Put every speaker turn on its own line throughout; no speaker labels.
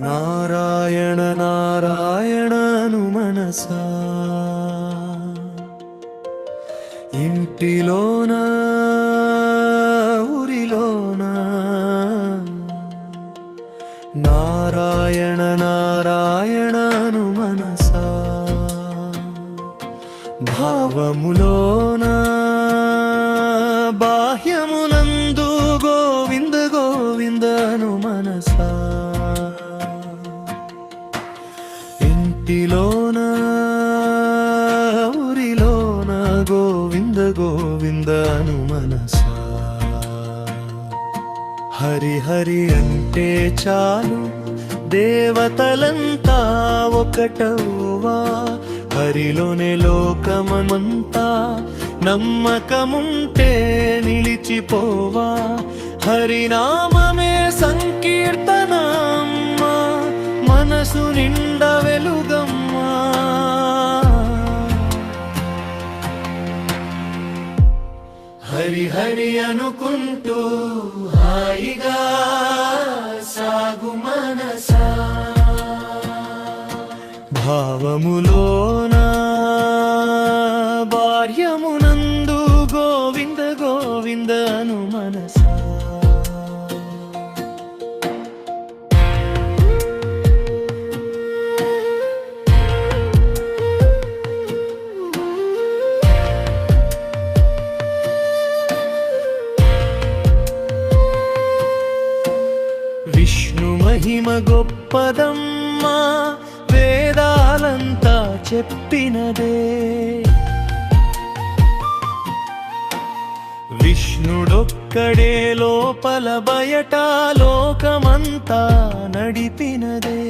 నారాయణ నారాయణను మనసా. ఇంటిలోన ఊరిలోన. నారాయణ నారాయణను మనసా. భావములోన బాహ్యమునందు గోవింద గోవిందను మనసా. ఇంటిలోన ఊరిలోన? గోవింద గోవిందను మనస. హరి హరి అంటే చాలు దేవతలంతా ఒకటవ్వా. హరిలోనే లోకమంతా నమ్మకముంటే నిలిచిపోవా. హరినామే సంకీర్తనమ్మా మనసు నిండా అనుకుంటూ హాయిగా సాగు మనసా. భావములోన మహిమ గొప్పదమ్మా వేదాలంతా చెప్పినదే. విష్ణుడొక్కడే లోపల బయట లోకమంతా నడిపినదే.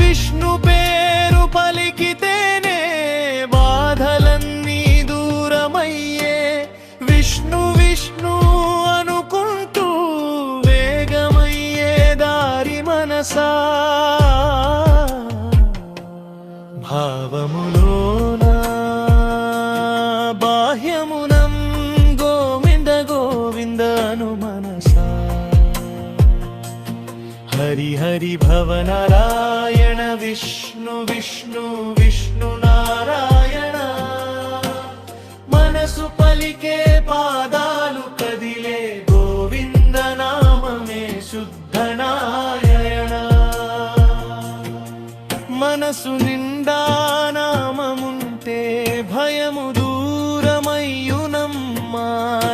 విష్ణు పేరు పలికితేనే బాధలన్నీ దూరమయ్యే. విష్ణు విష్ణు భావములోన బాహ్యమునం గోవింద గోవిందను మనస. హరి హరి భవ నారాయణ విష్ణు విష్ణు విష్ణు నారాయణ. మనసు పలికే పాదాలు కదిలే గోవింద నామమే శుద్ధ నారాయణ. మనసు నిన్న నిండా నామముంటే భయము దూరమయ్యునమ్మా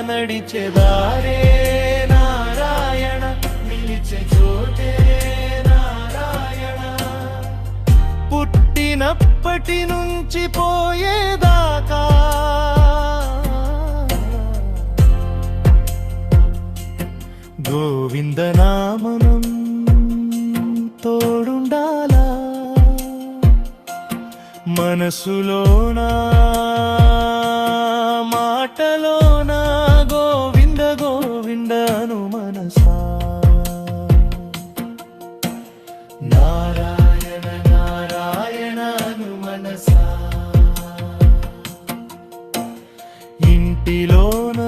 నడిచెదారే నారాయణ నిలిచే చోటే నారాయణ. పుట్టినప్పటి నుంచి పోయేదాకా గోవిందనామనం మనసులోనా? మాటలోనా? గోవింద గోవిందను మనసా? నారాయణ నారాయణను మనసా? ఇంటిలోన